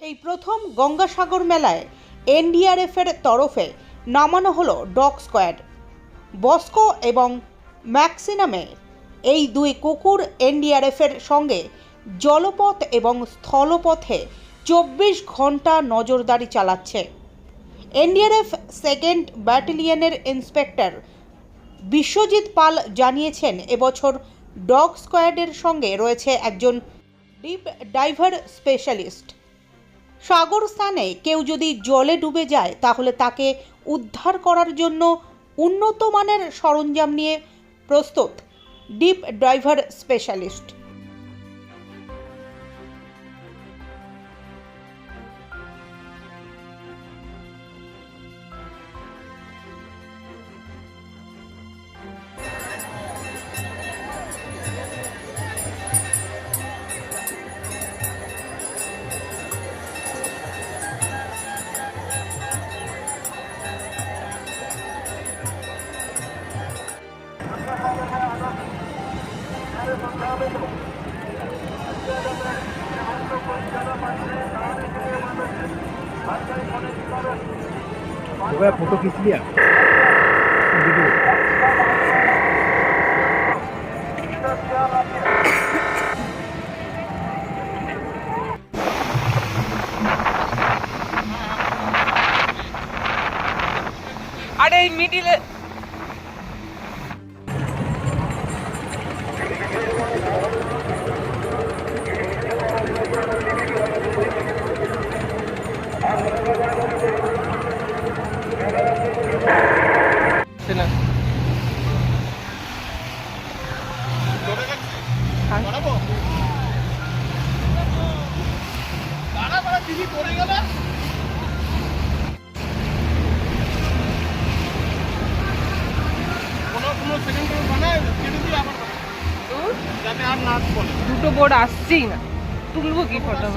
এই প্রথম গঙ্গাসাগর মেলায় এনডিআরএফের তরফে নামানো হলো ডগ স্কোয়াড। বস্কো এবং ম্যাক্সিনামে এই দুই কুকুর এনডিআরএফের সঙ্গে জলপথ এবং স্থলপথে চব্বিশ ঘণ্টা নজরদারি চালাচ্ছে। এনডিআরএফ সেকেন্ড ব্যাটালিয়নের ইন্সপেক্টর বিশ্বজিৎ পাল জানিয়েছেন, এবছর ডগ স্কোয়াডের সঙ্গে রয়েছে একজন ডিপ ডাইভার স্পেশালিস্ট। সাগর স্থানে কেউ যদি জলে ডুবে যায়, তাহলে তাকে উদ্ধার করার জন্য উন্নত মানের সরঞ্জাম নিয়ে প্রস্তুত ডিপ ড্রাইভার স্পেশালিস্ট। हो गया फोटो खींच लिया वीडियो আরে এই মিডিলে দুটো বোর্ড আসছেই না। তুলবো কি ফটো?